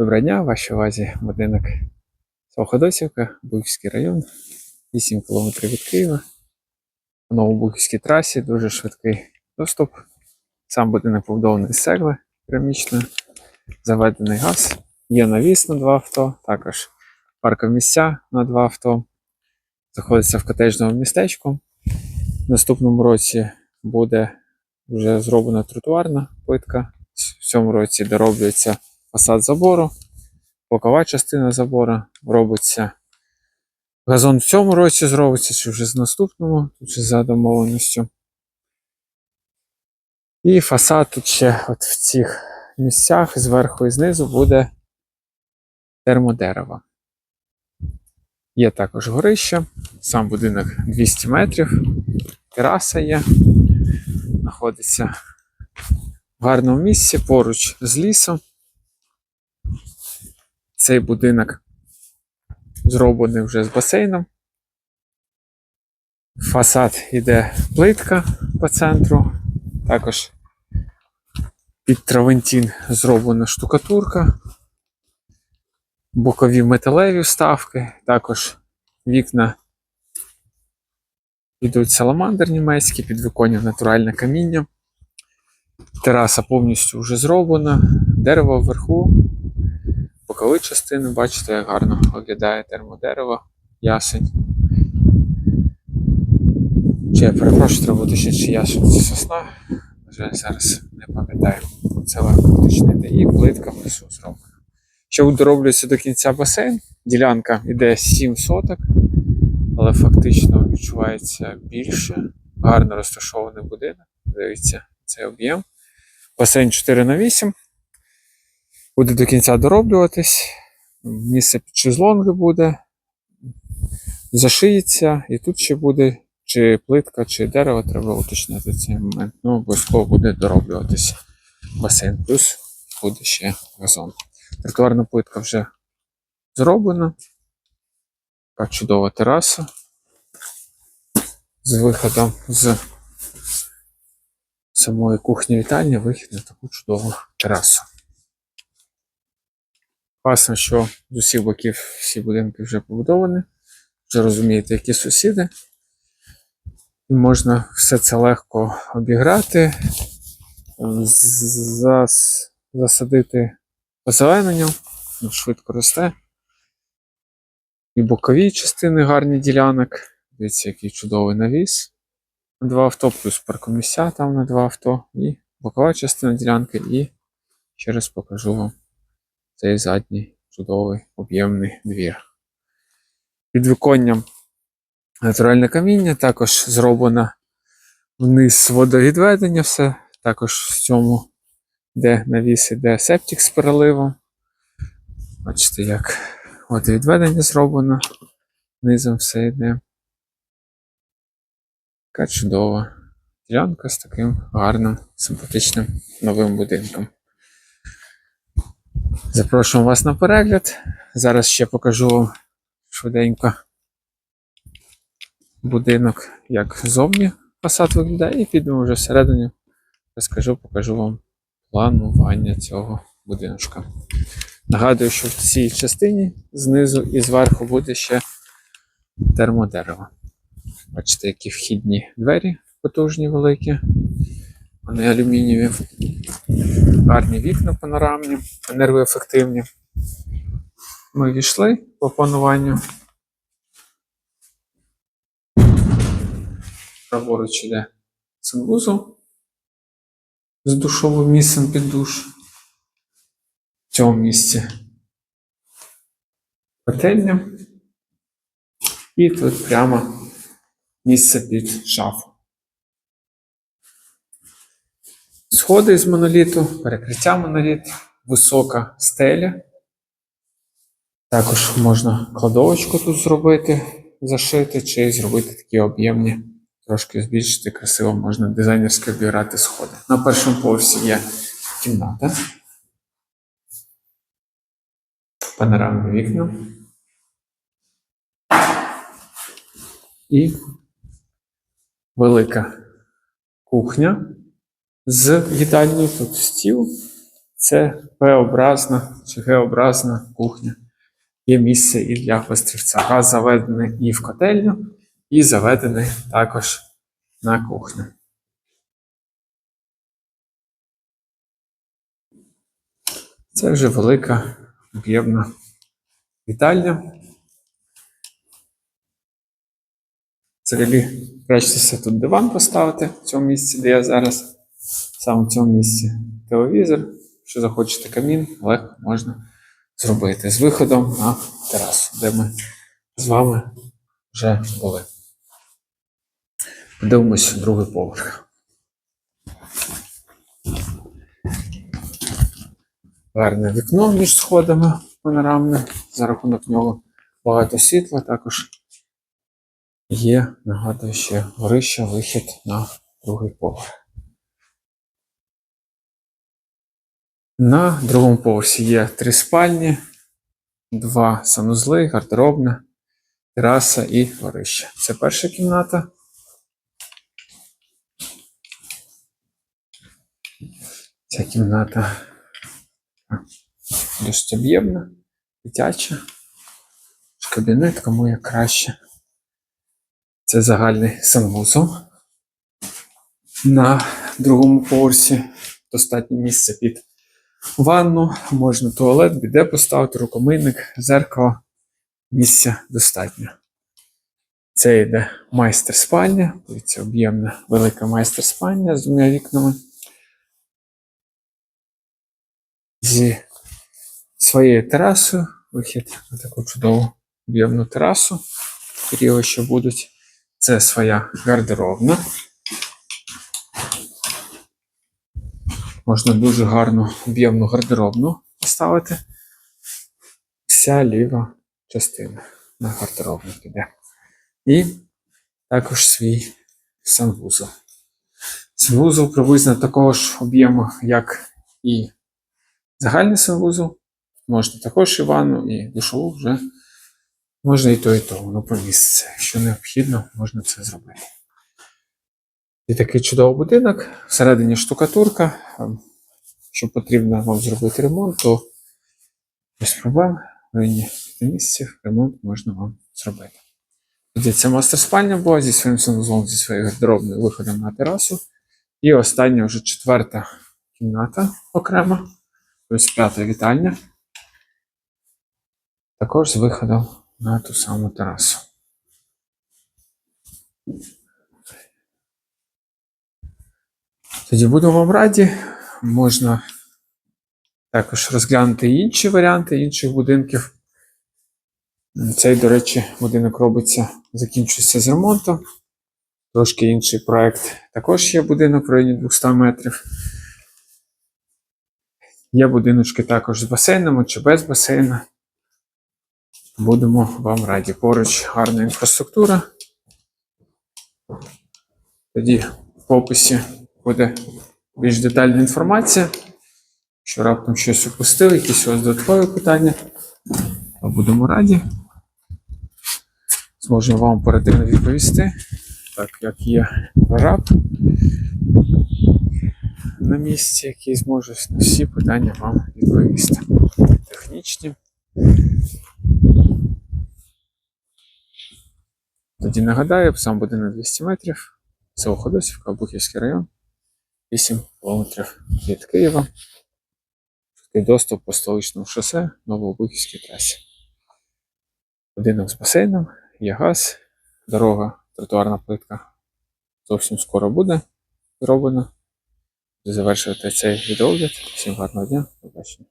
Доброго дня, в вашій увазі будинок Своходосівка, Бухівський район, 8 км від Києва. По Новобухівській трасі дуже швидкий доступ. Сам будинок побудований з цегли керамічної, заведений газ. Є навіс на два авто, також паркові місця на два авто. Знаходиться в котеджному містечку. В наступному році буде вже зроблена тротуарна плитка. В цьому році дороблюється фасад забору, бокова частина забору робиться. Газон в цьому році зробиться, чи вже з наступному, тут вже за домовленістю. І фасад тут ще от в цих місцях зверху і знизу буде термодерево. Є також горище, сам будинок 200 метрів, тераса є, знаходиться в гарному місці поруч з лісом. Цей будинок зроблений вже з басейном. Фасад іде плитка по центру. Також під травентін зроблена штукатурка. Бокові металеві вставки, також вікна йдуть саламандр німецький, підвіконня натуральне каміння. Тераса повністю вже зроблена, дерево вверху, бокові частини, бачите, як гарно виглядає термодерево, ясень. Чи я перепрошую, треба уточнити, чи ясень це сосна. На жаль, зараз не пам'ятаю. Це легко уточнити. І плитка внизу зроблена. Ще дороблюється до кінця басейн. Ділянка йде 7 соток, але фактично відчувається більше. Гарно розташований будинок. Дивіться, цей об'єм. Басейн 4 на 8 буде до кінця дороблюватись. Місце під шезлонги буде. Зашиється, і тут ще буде чи плитка, чи дерево, треба уточнити цей момент. Ну, обов'язково буде дороблюватись басейн. Плюс буде ще газон. Тротуарна плитка вже зроблена. Така чудова тераса. З виходом з самої кухні вітальні вихід на таку чудову терасу. Класно, що з усіх боків всі будинки вже побудовані. Вже розумієте, які сусіди. І можна все це легко обіграти, зас- засадити озелененням, ну, швидко росте. І бокові частини гарні ділянок. Дивіться, який чудовий навіс. На два авто, плюс паркомісця там на два авто, і бокова частина ділянки, і ще раз покажу вам цей задній чудовий об'ємний двір. Під виконням натуральне каміння, також зроблено вниз водовідведення, все. Також в цьому, де навіс іде септик з переливом. Бачите, як водовідведення зроблено. Низом все йде. Така чудова ділянка з таким гарним, симпатичним новим будинком. Запрошуємо вас на перегляд. Зараз ще покажу вам швиденько будинок, як зовні фасад виглядає, і підемо вже всередині. Розкажу, покажу вам планування цього будиночка. Нагадую, що в цій частині знизу і зверху буде ще термодерево. Бачите, які вхідні двері потужні великі. Вони алюмінієві. Гарні вікна панорамні, енергоефективні. Ми війшли по плануванню. Праворуч іде санвузол з душовим місцем під душ. В цьому місці пательня. І тут прямо місце під шафу. Сходи з моноліту, перекриття моноліт, висока стеля. Також можна кладовочку тут зробити, зашити, чи зробити такі об'ємні, трошки збільшити красиво, можна дизайнерсько обіграти сходи. На першому поверсі є кімната. Панорамні вікна. І велика кухня з їдальнею, тут стіл, Це П-образна чи Г-образна кухня. Є місце і для острівця. Газ заведений і в котельню, і заведений також на кухню. Це вже велика об'ємна вітальня. Взагалі, краще тут диван поставити в цьому місці, де я зараз. Саме в цьому місці телевізор. Якщо захочете камін, легко можна зробити з виходом на терасу, де ми з вами вже були. Подивимось другий поверх. Гарне вікно між сходами панорамне. За рахунок нього багато світла. Також є, нагадую, ще горище, вихід на другий поверх. На другому поверсі є три спальні, два санузли, гардеробна, тераса і горище. Це перша кімната. Ця кімната досить об'ємна, дитяча. Кабінет, кому як краще. Це загальний санвузол. На другому поверсі достатньо місця під ванну, можна туалет, біде поставити, рукомийник, зеркало. Місця достатньо. Це йде майстер спальня. Дивіться, об'ємна велика майстер спальня з двома вікнами. Зі своєю терасою. Вихід на таку чудову об'ємну терасу. Період ще будуть. Це своя гардеробна. Можна дуже гарну об'ємну гардеробну поставити. Вся ліва частина на гардеробну піде. І також свій санвузол. Санвузол приблизно такого ж об'єму, як і загальний санвузол. Можна також і ванну, і душову вже. Можна і то, і то, воно поміститься. Якщо необхідно, можна це зробити. І такий чудовий будинок. Всередині штукатурка. Якщо потрібно вам зробити ремонт, то без проблем в районі місяців ремонт можна вам зробити. Тоді це мастер спальня була зі своїм санузлом, зі своєю гардеробною виходом на терасу. І остання вже четверта кімната окрема, тобто п'ята вітальня. Також з виходом на ту саму терасу. Тоді буду вам раді. Можна також розглянути інші варіанти інших будинків. Цей, до речі, будинок робиться, закінчується з ремонту. Трошки інший проект. Також є будинок в районі 200 метрів. Є будиночки також з басейном чи без басейна. Будемо вам раді. Поруч гарна інфраструктура. Тоді в описі буде більш детальна інформація. Якщо раптом щось упустили, якісь у вас додаткові питання, то будемо раді. Зможемо вам оперативно відповісти, так як є раб на місці, який зможе на всі питання вам відповісти. Технічні. Тоді нагадаю, сам будинок 200 метрів, село Ходосівка, Бухівський район, 8 кілометрів від Києва. Швидкий доступ по столичному шосе Новобухівській трасі. Будинок з басейном, є газ, дорога, тротуарна плитка зовсім скоро буде зроблена. Завершувати цей відеогляд. Всім гарного дня, побачення.